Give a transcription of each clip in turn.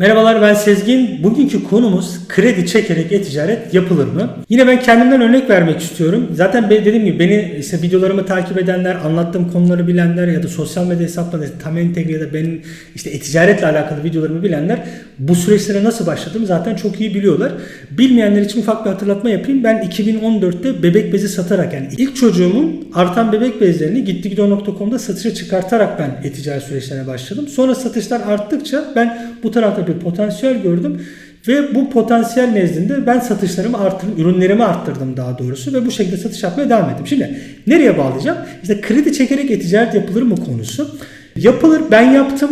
Merhabalar ben Sezgin. Bugünkü konumuz kredi çekerek e-ticaret yapılır mı? Yine ben kendimden örnek vermek istiyorum. Zaten be- dediğim gibi beni işte videolarımı takip edenler, anlattığım konuları bilenler ya da sosyal medya hesaplarında tam entegre ya da benim işte e-ticaretle alakalı videolarımı bilenler bu süreçlere nasıl başladığımı zaten çok iyi biliyorlar. Bilmeyenler için ufak bir hatırlatma yapayım. Ben 2014'te bebek bezi satarak yani ilk çocuğumun artan bebek bezlerini gittigido.com'da satışa çıkartarak ben e-ticaret süreçlerine başladım. Sonra satışlar arttıkça ben bu tarafta bir potansiyel gördüm. Ve bu potansiyel nezdinde ben satışlarımı arttırdım, ürünlerimi arttırdım daha doğrusu ve bu şekilde satış yapmaya devam ettim. Şimdi nereye bağlayacağım? İşte kredi çekerek e-ticaret yapılır mı konusu. Yapılır, ben yaptım.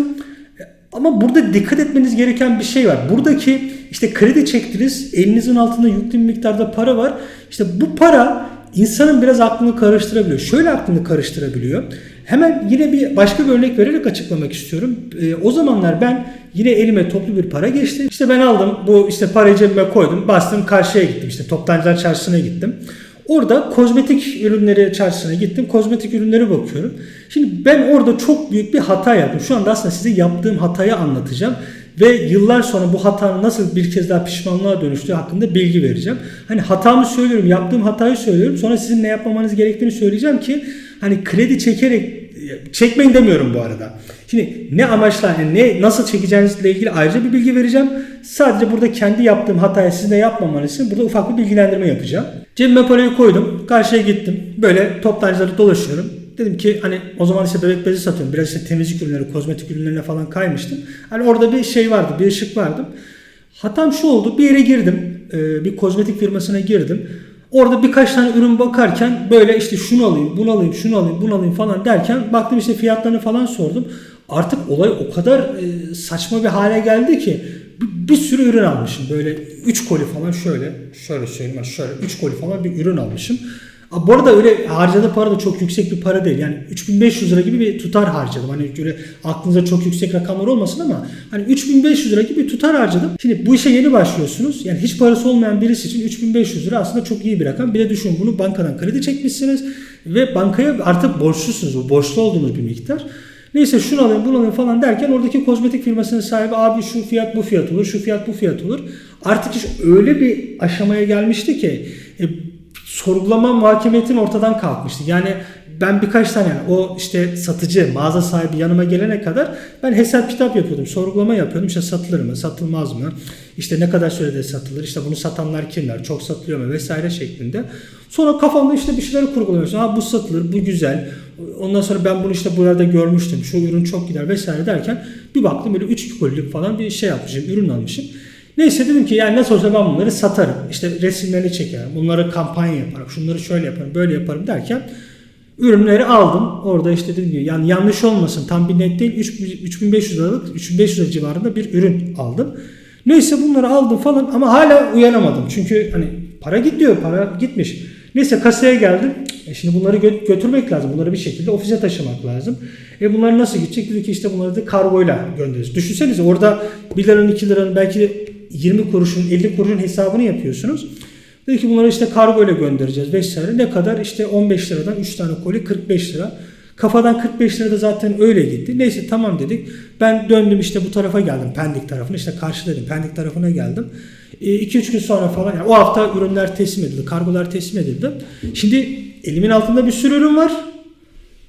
Ama burada dikkat etmeniz gereken bir şey var. Buradaki işte kredi çektiniz, elinizin altında yüklü bir miktarda para var. İşte bu para insanın biraz aklını karıştırabiliyor. Şöyle aklını karıştırabiliyor. Hemen yine bir başka bir örnek vererek açıklamak istiyorum. Ee, o zamanlar ben yine elime toplu bir para geçti. İşte ben aldım bu işte parayı cebime koydum. Bastım karşıya gittim. İşte toptancılar çarşısına gittim. Orada kozmetik ürünleri çarşısına gittim. Kozmetik ürünleri bakıyorum. Şimdi ben orada çok büyük bir hata yaptım. Şu anda aslında size yaptığım hatayı anlatacağım. Ve yıllar sonra bu hatanın nasıl bir kez daha pişmanlığa dönüştüğü hakkında bilgi vereceğim. Hani hatamı söylüyorum, yaptığım hatayı söylüyorum. Sonra sizin ne yapmamanız gerektiğini söyleyeceğim ki hani kredi çekerek çekmeyin demiyorum bu arada. Şimdi ne amaçla yani ne nasıl çekeceğinizle ilgili ayrıca bir bilgi vereceğim. Sadece burada kendi yaptığım hatayı sizin de yapmamanız için burada ufak bir bilgilendirme yapacağım. Cebime parayı koydum. Karşıya gittim. Böyle toptancıları dolaşıyorum. Dedim ki hani o zaman işte bebek bezi satıyorum. Biraz işte temizlik ürünleri, kozmetik ürünlerine falan kaymıştım. Hani orada bir şey vardı, bir ışık vardı. Hatam şu oldu. Bir yere girdim. Ee, bir kozmetik firmasına girdim. Orada birkaç tane ürün bakarken böyle işte şunu alayım, bunu alayım, şunu alayım, bunu alayım falan derken baktım işte fiyatlarını falan sordum. Artık olay o kadar e, saçma bir hale geldi ki bir, sürü ürün almışım. Böyle 3 koli falan şöyle, şöyle söyleyeyim şöyle 3 koli falan bir ürün almışım. Bu arada öyle harcadığı para da çok yüksek bir para değil. Yani 3500 lira gibi bir tutar harcadım. Hani öyle aklınıza çok yüksek rakamlar olmasın ama hani 3500 lira gibi tutar harcadım. Şimdi bu işe yeni başlıyorsunuz. Yani hiç parası olmayan birisi için 3500 lira aslında çok iyi bir rakam. Bir de düşün bunu bankadan kredi çekmişsiniz ve bankaya artık borçlusunuz. Bu borçlu olduğunuz bir miktar. Neyse şunu alayım bunu alayım falan derken oradaki kozmetik firmasının sahibi abi şu fiyat bu fiyat olur, şu fiyat bu fiyat olur. Artık iş öyle bir aşamaya gelmişti ki e, sorgulama muhakemetin ortadan kalkmıştı. Yani ben birkaç tane yani o işte satıcı, mağaza sahibi yanıma gelene kadar ben hesap kitap yapıyordum. Sorgulama yapıyordum. İşte satılır mı, satılmaz mı? İşte ne kadar sürede satılır? İşte bunu satanlar kimler? Çok satılıyor mu? Vesaire şeklinde. Sonra kafamda işte bir şeyleri kurguluyorsun. Ha bu satılır, bu güzel. Ondan sonra ben bunu işte burada görmüştüm. Şu ürün çok gider vesaire derken bir baktım böyle 3 kolilik falan bir şey yapmışım, ürün almışım. Neyse dedim ki yani nasıl olsa ben bunları satarım. İşte resimlerini çekerim. Bunları kampanya yaparım. Şunları şöyle yaparım, böyle yaparım derken ürünleri aldım. Orada işte dedim ki yani yanlış olmasın tam bir net değil 3, 3500 liralık 3500 lira civarında bir ürün aldım. Neyse bunları aldım falan ama hala uyanamadım. Çünkü hani para gidiyor, para gitmiş. Neyse kasaya geldim. E şimdi bunları gö- götürmek lazım. Bunları bir şekilde ofise taşımak lazım. E bunlar nasıl gidecek? Dedi ki işte bunları da kargoyla göndeririz. Düşünsenize orada 1 liranın 2 liranın belki 20 kuruşun 50 kuruşun hesabını yapıyorsunuz. Dedi ki bunları işte kargo ile göndereceğiz vesaire. Ne kadar? İşte 15 liradan 3 tane koli 45 lira. Kafadan 45 lira da zaten öyle gitti. Neyse tamam dedik. Ben döndüm işte bu tarafa geldim. Pendik tarafına. işte karşı dedim. Pendik tarafına geldim. 2-3 gün sonra falan yani o hafta ürünler teslim edildi. Kargolar teslim edildi. Şimdi elimin altında bir sürü ürün var.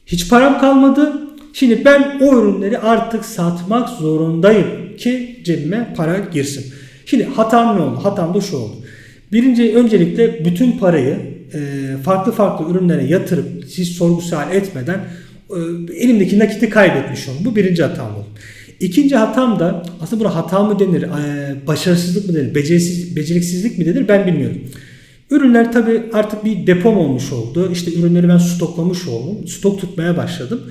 Hiç param kalmadı. Şimdi ben o ürünleri artık satmak zorundayım ki cebime para girsin. Şimdi hatam ne oldu? Hatam da şu oldu. Birinci öncelikle bütün parayı e, farklı farklı ürünlere yatırıp hiç sorgu sual etmeden e, elimdeki nakiti kaybetmiş oldum. Bu birinci hatam oldu. İkinci hatam da aslında buna hata mı denir, e, başarısızlık mı denir, becerisiz, beceriksizlik mi denir ben bilmiyorum. Ürünler tabi artık bir depom olmuş oldu. İşte ürünleri ben stoklamış oldum. Stok tutmaya başladım.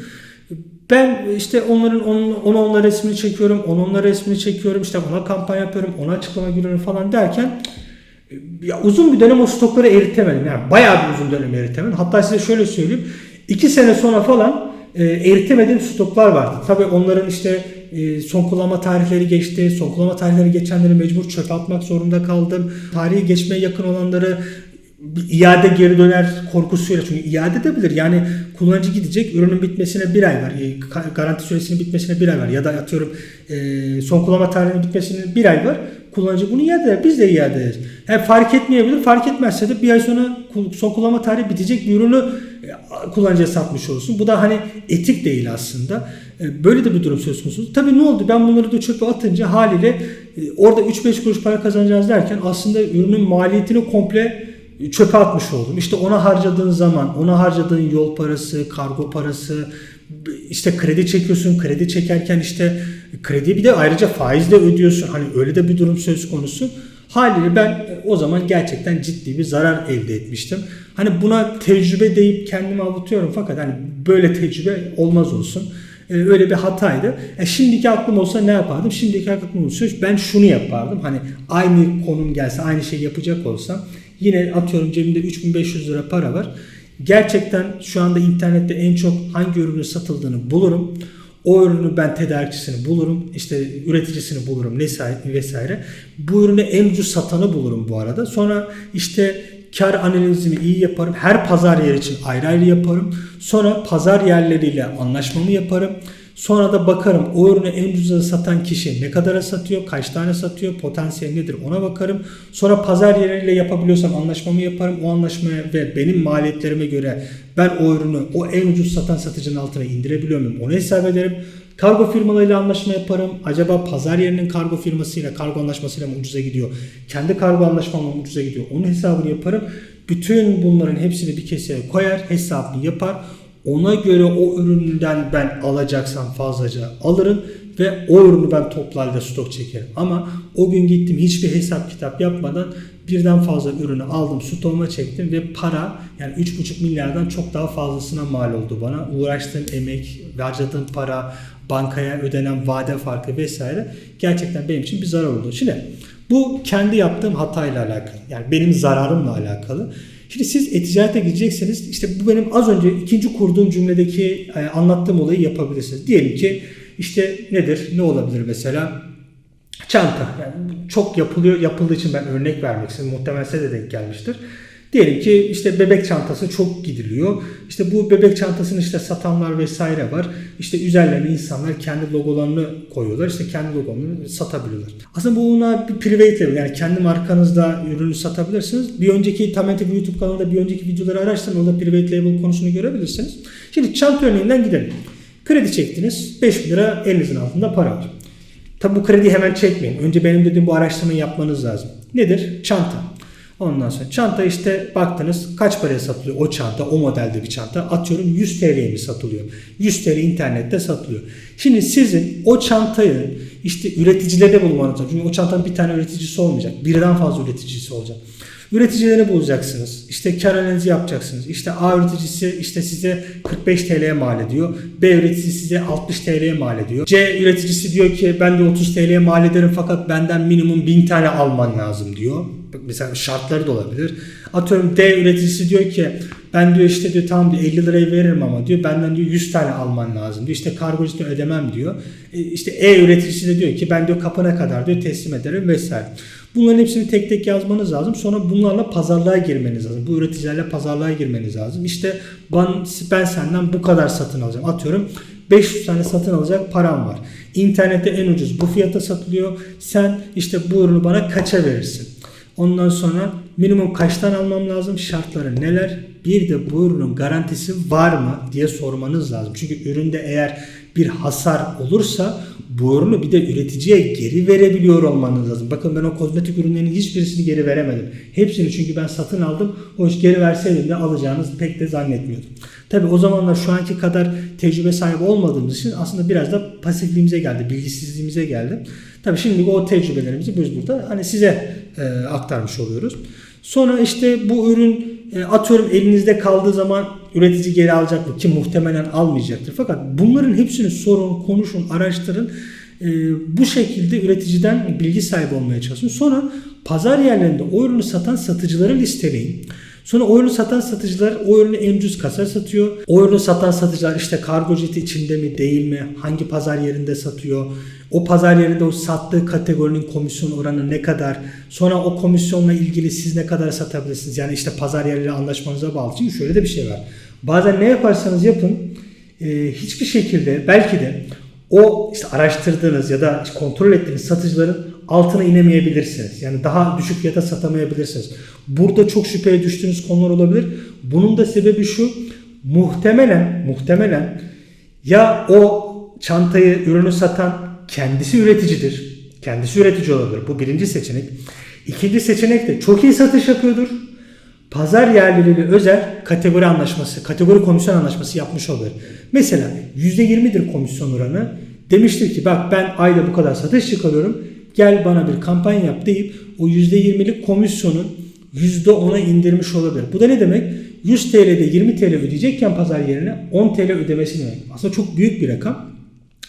Ben işte onların onun, ona onlara resmini çekiyorum, ona onlara resmini çekiyorum, işte ona kampanya yapıyorum, ona açıklama giriyorum falan derken ya uzun bir dönem o stokları eritemedim. Yani bayağı bir uzun dönem eritemedim. Hatta size şöyle söyleyeyim. 2 sene sonra falan e, eritemediğim stoklar vardı. Tabii onların işte e, son kullanma tarihleri geçti. Son kullanma tarihleri geçenleri mecbur çöpe atmak zorunda kaldım. Tarihi geçmeye yakın olanları iade geri döner korkusuyla çünkü iade edebilir. Yani kullanıcı gidecek ürünün bitmesine bir ay var. E, Garanti süresinin bitmesine bir ay var. Ya da atıyorum e, son kullanma tarihinin bitmesine bir ay var. Kullanıcı bunu iade eder. Biz de iade ederiz. Yani fark etmeyebilir. Fark etmezse de bir ay sonra son kullanma tarihi bitecek bir ürünü e, kullanıcıya satmış olursun. Bu da hani etik değil aslında. E, Böyle de bir durum söz konusu. Tabii ne oldu? Ben bunları da çöpe atınca haliyle e, orada 3-5 kuruş para kazanacağız derken aslında ürünün maliyetini komple çöpe atmış oldum. İşte ona harcadığın zaman, ona harcadığın yol parası, kargo parası, işte kredi çekiyorsun. Kredi çekerken işte krediyi bir de ayrıca faizle ödüyorsun. Hani öyle de bir durum söz konusu. Haliyle ben o zaman gerçekten ciddi bir zarar elde etmiştim. Hani buna tecrübe deyip kendimi avutuyorum fakat hani böyle tecrübe olmaz olsun. Ee, öyle bir hataydı. E, şimdiki aklım olsa ne yapardım? Şimdiki aklım olsa ben şunu yapardım. Hani aynı konum gelse, aynı şey yapacak olsam yine atıyorum cebimde 3500 lira para var. Gerçekten şu anda internette en çok hangi ürünün satıldığını bulurum. O ürünü ben tedarikçisini bulurum. işte üreticisini bulurum vesaire. Bu ürünü en ucuz satanı bulurum bu arada. Sonra işte kar analizimi iyi yaparım. Her pazar yeri için ayrı ayrı yaparım. Sonra pazar yerleriyle anlaşmamı yaparım. Sonra da bakarım o ürünü en ucuza satan kişi ne kadara satıyor, kaç tane satıyor, potansiyel nedir ona bakarım. Sonra pazar yerleriyle yapabiliyorsam anlaşmamı yaparım. O anlaşmaya ve benim maliyetlerime göre ben o ürünü o en ucuz satan satıcının altına indirebiliyor muyum onu hesap ederim. Kargo firmalarıyla anlaşma yaparım. Acaba pazar yerinin kargo firmasıyla, kargo anlaşmasıyla mı ucuza gidiyor? Kendi kargo anlaşmamla mı ucuza gidiyor? Onun hesabını yaparım. Bütün bunların hepsini bir keseye koyar, hesabını yapar. Ona göre o üründen ben alacaksam fazlaca alırım ve o ürünü ben toplu halde stok çekerim. Ama o gün gittim hiçbir hesap kitap yapmadan birden fazla ürünü aldım, stoğuma çektim ve para yani 3,5 milyardan çok daha fazlasına mal oldu bana. Uğraştığım emek, harcadığım para, bankaya ödenen vade farkı vesaire gerçekten benim için bir zarar oldu. Şimdi bu kendi yaptığım hatayla alakalı. Yani benim zararımla alakalı. Şimdi siz e-ticarete gidecekseniz işte bu benim az önce ikinci kurduğum cümledeki e, anlattığım olayı yapabilirsiniz. Diyelim ki işte nedir? Ne olabilir mesela? Çanta. Yani çok yapılıyor. Yapıldığı için ben örnek vermek istedim. Muhtemelen size de denk gelmiştir. Diyelim ki işte bebek çantası çok gidiliyor. İşte bu bebek çantasını işte satanlar vesaire var. İşte üzerlerine insanlar kendi logolarını koyuyorlar. İşte kendi logolarını satabiliyorlar. Aslında buna bir private label yani kendi markanızda ürünü satabilirsiniz. Bir önceki Tamentek YouTube kanalında bir önceki videoları araştırın. Orada private label konusunu görebilirsiniz. Şimdi çanta örneğinden gidelim. Kredi çektiniz. 5 bin lira elinizin altında para var. Tabi bu krediyi hemen çekmeyin. Önce benim dediğim bu araştırmayı yapmanız lazım. Nedir? Çanta. Ondan sonra çanta işte baktınız kaç paraya satılıyor o çanta, o modelde bir çanta. Atıyorum 100 TL'ye mi satılıyor? 100 TL internette satılıyor. Şimdi sizin o çantayı işte üreticilerde bulmanız lazım. Çünkü o çantanın bir tane üreticisi olmayacak. Birden fazla üreticisi olacak. Üreticileri bulacaksınız. İşte kar analizi yapacaksınız. İşte A üreticisi işte size 45 TL'ye mal ediyor. B üreticisi size 60 TL'ye mal ediyor. C üreticisi diyor ki ben de 30 TL'ye mal ederim fakat benden minimum 1000 tane alman lazım diyor. Mesela şartları da olabilir. Atıyorum D üreticisi diyor ki ben diyor işte diyor tamam diyor 50 liraya veririm ama diyor benden diyor 100 tane alman lazım diyor. İşte kargocu diyor ödemem diyor. E, işte E üreticisi de diyor ki ben diyor kapına kadar diyor teslim ederim vesaire. Bunların hepsini tek tek yazmanız lazım. Sonra bunlarla pazarlığa girmeniz lazım. Bu üreticilerle pazarlığa girmeniz lazım. İşte ben, ben senden bu kadar satın alacağım. Atıyorum 500 tane satın alacak param var. İnternette en ucuz bu fiyata satılıyor. Sen işte bu ürünü bana kaça verirsin? Ondan sonra minimum kaçtan almam lazım? Şartları neler? Bir de bu ürünün garantisi var mı diye sormanız lazım. Çünkü üründe eğer bir hasar olursa bu ürünü bir de üreticiye geri verebiliyor olmanız lazım. Bakın ben o kozmetik ürünlerin hiçbirisini geri veremedim. Hepsini çünkü ben satın aldım. O iş geri verseydim de alacağınızı pek de zannetmiyordum. Tabi o zamanlar şu anki kadar tecrübe sahibi olmadığımız için aslında biraz da pasifliğimize geldi, bilgisizliğimize geldi. Tabi şimdi o tecrübelerimizi biz burada hani size e, aktarmış oluyoruz. Sonra işte bu ürün e, atıyorum elinizde kaldığı zaman üretici geri alacak mı ki muhtemelen almayacaktır. Fakat bunların hepsini sorun, konuşun, araştırın. E, bu şekilde üreticiden bilgi sahibi olmaya çalışın. Sonra pazar yerlerinde o ürünü satan satıcıları listeleyin. Sonra o ürünü satan satıcılar o ürünü en ucuz kasa satıyor. O ürünü satan satıcılar işte kargo jeti içinde mi değil mi? Hangi pazar yerinde satıyor? O pazar yerinde o sattığı kategorinin komisyon oranı ne kadar? Sonra o komisyonla ilgili siz ne kadar satabilirsiniz? Yani işte pazar yerleriyle anlaşmanıza bağlı. Çünkü şöyle de bir şey var. Bazen ne yaparsanız yapın e, hiçbir şekilde belki de o işte araştırdığınız ya da kontrol ettiğiniz satıcıların altına inemeyebilirsiniz. Yani daha düşük fiyata satamayabilirsiniz. Burada çok şüpheye düştüğünüz konular olabilir. Bunun da sebebi şu. Muhtemelen muhtemelen ya o çantayı, ürünü satan kendisi üreticidir. Kendisi üretici olabilir. Bu birinci seçenek. İkinci seçenek de çok iyi satış yapıyordur. Pazar yerleriyle özel kategori anlaşması, kategori komisyon anlaşması yapmış olabilir. Mesela %20'dir komisyon oranı. Demiştir ki bak ben ayda bu kadar satış çıkarıyorum. Gel bana bir kampanya yap deyip o %20'lik komisyonu %10'a indirmiş olabilir. Bu da ne demek? 100 TL'de 20 TL ödeyecekken pazar yerine 10 TL ödemesi demek. Aslında çok büyük bir rakam.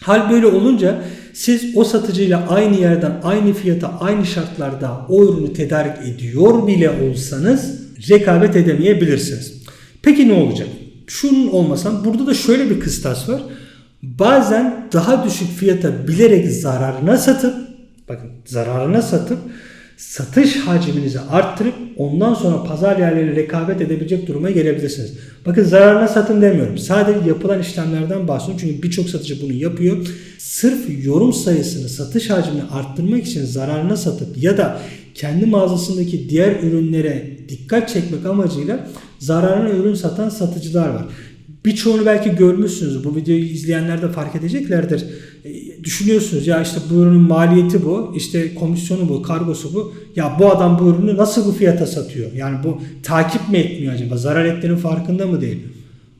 Hal böyle olunca siz o satıcıyla aynı yerden aynı fiyata aynı şartlarda o ürünü tedarik ediyor bile olsanız rekabet edemeyebilirsiniz. Peki ne olacak? Şunun olmasam burada da şöyle bir kıstas var. Bazen daha düşük fiyata bilerek zararına satıp bakın zararına satıp satış hacminizi arttırıp ondan sonra pazar yerleriyle rekabet edebilecek duruma gelebilirsiniz. Bakın zararına satın demiyorum. Sadece yapılan işlemlerden bahsediyorum. Çünkü birçok satıcı bunu yapıyor. Sırf yorum sayısını, satış hacmini arttırmak için zararına satıp ya da kendi mağazasındaki diğer ürünlere dikkat çekmek amacıyla zararına ürün satan satıcılar var. Birçoğunu belki görmüşsünüz. Bu videoyu izleyenler de fark edeceklerdir. E, düşünüyorsunuz ya işte bu ürünün maliyeti bu, işte komisyonu bu, kargosu bu. Ya bu adam bu ürünü nasıl bu fiyata satıyor? Yani bu takip mi etmiyor acaba? Zarar ettiğinin farkında mı değil?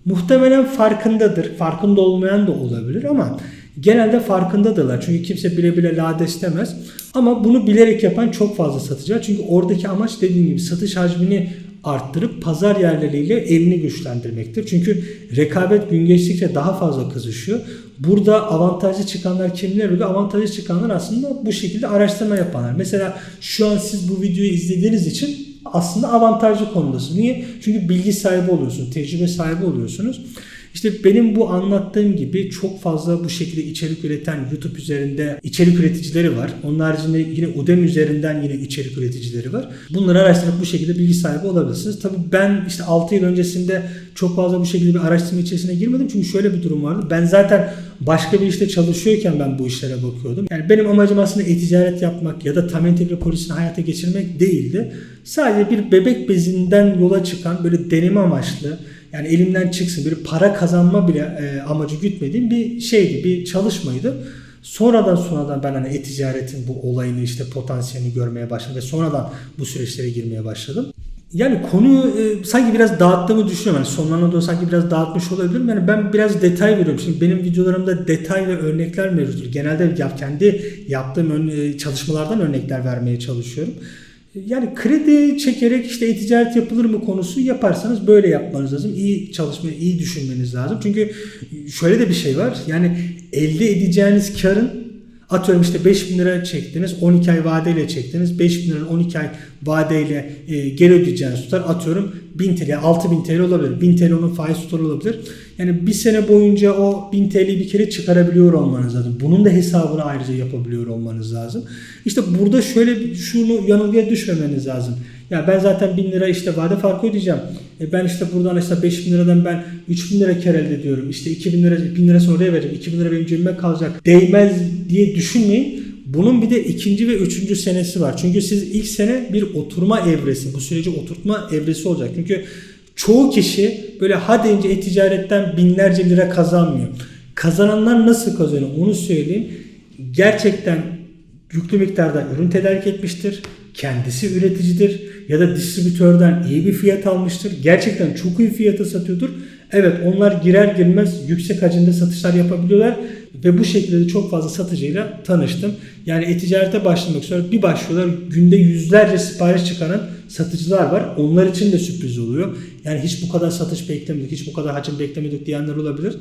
Muhtemelen farkındadır. Farkında olmayan da olabilir ama genelde farkındadırlar. Çünkü kimse bile bile lades demez. Ama bunu bilerek yapan çok fazla satıcılar. Çünkü oradaki amaç dediğim gibi satış hacmini arttırıp pazar yerleriyle elini güçlendirmektir. Çünkü rekabet gün geçtikçe daha fazla kızışıyor. Burada avantajlı çıkanlar kimler oluyor? Avantajlı çıkanlar aslında bu şekilde araştırma yapanlar. Mesela şu an siz bu videoyu izlediğiniz için aslında avantajlı konudasınız. Niye? Çünkü bilgi sahibi oluyorsunuz, tecrübe sahibi oluyorsunuz. İşte benim bu anlattığım gibi çok fazla bu şekilde içerik üreten YouTube üzerinde içerik üreticileri var. Onun haricinde yine Udemy üzerinden yine içerik üreticileri var. Bunları araştırıp bu şekilde bilgi sahibi olabilirsiniz. Tabii ben işte 6 yıl öncesinde çok fazla bu şekilde bir araştırma içerisine girmedim. Çünkü şöyle bir durum vardı. Ben zaten başka bir işte çalışıyorken ben bu işlere bakıyordum. Yani benim amacım aslında e-ticaret yapmak ya da tam entegre polisini hayata geçirmek değildi. Sadece bir bebek bezinden yola çıkan böyle deneme amaçlı yani elimden çıksın bir para kazanma bile e, amacı gütmediğim bir şeydi, bir çalışmaydı. Sonradan sonradan ben hani e-ticaretin bu olayını işte potansiyelini görmeye başladım ve sonradan bu süreçlere girmeye başladım. Yani konuyu e, sanki biraz dağıttığımı düşünüyorum. Yani sonlarına doğru sanki biraz dağıtmış olabilirim. Yani ben biraz detay veriyorum. Şimdi benim videolarımda detay ve örnekler mevcuttur. Genelde yap, kendi yaptığım ön, çalışmalardan örnekler vermeye çalışıyorum. Yani kredi çekerek işte e-ticaret yapılır mı konusu yaparsanız böyle yapmanız lazım. İyi çalışmayı, iyi düşünmeniz lazım. Çünkü şöyle de bir şey var. Yani elde edeceğiniz karın atıyorum işte 5 bin lira çektiniz 12 ay vadeyle çektiniz 5 bin liranın 12 ay vadeyle e, geri ödeyeceğiniz tutar atıyorum 1000 TL 6000 TL olabilir 1000 TL onun faiz tutarı olabilir yani bir sene boyunca o 1000 TL'yi bir kere çıkarabiliyor olmanız lazım bunun da hesabını ayrıca yapabiliyor olmanız lazım işte burada şöyle şunu yanılgıya düşmemeniz lazım ya ben zaten 1000 lira işte vade farkı ödeyeceğim. E ben işte buradan işte 5000 liradan ben 3000 lira kar elde ediyorum. İşte 2000 lira 1000 lira sonra vereceğim. 2000 lira benim cebime kalacak. Değmez diye düşünmeyin. Bunun bir de ikinci ve üçüncü senesi var. Çünkü siz ilk sene bir oturma evresi, bu süreci oturtma evresi olacak. Çünkü çoğu kişi böyle ha deyince e-ticaretten binlerce lira kazanmıyor. Kazananlar nasıl kazanıyor onu söyleyeyim. Gerçekten yüklü miktarda ürün tedarik etmiştir. Kendisi üreticidir ya da distribütörden iyi bir fiyat almıştır. Gerçekten çok iyi fiyata satıyordur. Evet onlar girer girmez yüksek hacimde satışlar yapabiliyorlar ve bu şekilde de çok fazla satıcıyla tanıştım. Yani e-ticarete başlamak üzere bir başlıyorlar günde yüzlerce sipariş çıkaran satıcılar var. Onlar için de sürpriz oluyor. Yani hiç bu kadar satış beklemedik, hiç bu kadar hacim beklemedik diyenler olabilir.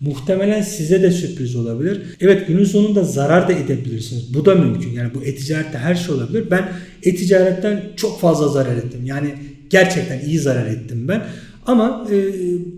Muhtemelen size de sürpriz olabilir. Evet günün sonunda zarar da edebilirsiniz. Bu da mümkün. Yani bu e-ticarette her şey olabilir. Ben e-ticaretten çok fazla zarar ettim. Yani gerçekten iyi zarar ettim ben. Ama e,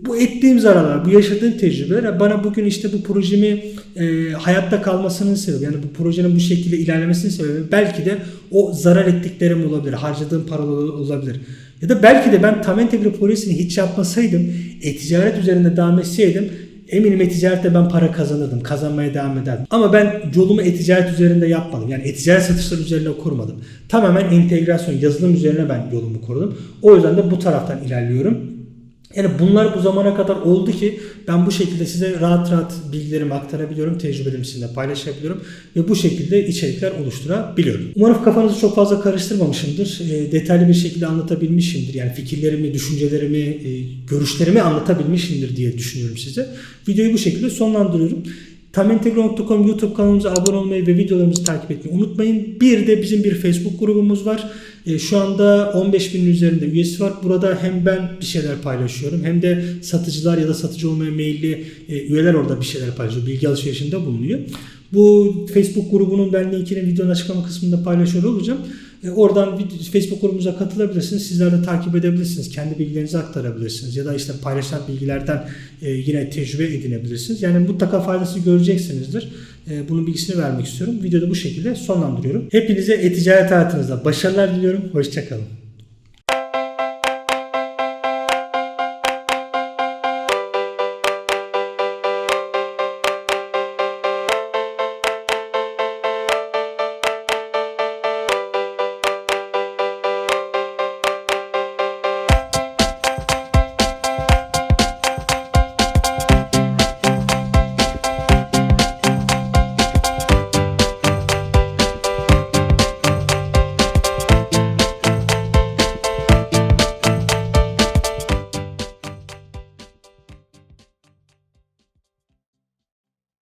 bu ettiğim zararlar, bu yaşadığım tecrübeler bana bugün işte bu projemi e, hayatta kalmasının sebebi, yani bu projenin bu şekilde ilerlemesinin sebebi belki de o zarar ettiklerim olabilir, harcadığım paralar olabilir. Ya da belki de ben tam entegre projesini hiç yapmasaydım, e-ticaret üzerinde devam etseydim eminim e-ticarette ben para kazanırdım, kazanmaya devam ederdim. Ama ben yolumu e-ticaret üzerinde yapmadım. Yani e-ticaret satışları üzerine kurmadım. Tamamen entegrasyon, yazılım üzerine ben yolumu kurdum. O yüzden de bu taraftan ilerliyorum. Yani bunlar bu zamana kadar oldu ki ben bu şekilde size rahat rahat bilgilerimi aktarabiliyorum, tecrübelerimi sizinle paylaşabiliyorum ve bu şekilde içerikler oluşturabiliyorum. Umarım kafanızı çok fazla karıştırmamışımdır. E, detaylı bir şekilde anlatabilmişimdir. Yani fikirlerimi, düşüncelerimi, e, görüşlerimi anlatabilmişimdir diye düşünüyorum size. Videoyu bu şekilde sonlandırıyorum. Tamintegro.com YouTube kanalımıza abone olmayı ve videolarımızı takip etmeyi unutmayın. Bir de bizim bir Facebook grubumuz var. E, Şu anda 15 binin üzerinde üyesi var. Burada hem ben bir şeyler paylaşıyorum hem de satıcılar ya da satıcı olmaya meyilli e, üyeler orada bir şeyler paylaşıyor. Bilgi alışverişinde bulunuyor. Bu Facebook grubunun ben linkini videonun açıklama kısmında paylaşıyor olacağım. E, Oradan vid- Facebook grubumuza katılabilirsiniz. Sizler de takip edebilirsiniz. Kendi bilgilerinizi aktarabilirsiniz. Ya da işte paylaşılan bilgilerden e, yine tecrübe edinebilirsiniz. Yani mutlaka faydası göreceksinizdir. E, Bunun bilgisini vermek istiyorum. Videoda bu şekilde sonlandırıyorum. Hepinize e-ticaret hayatınızda başarılar diliyorum. Hoşçakalın.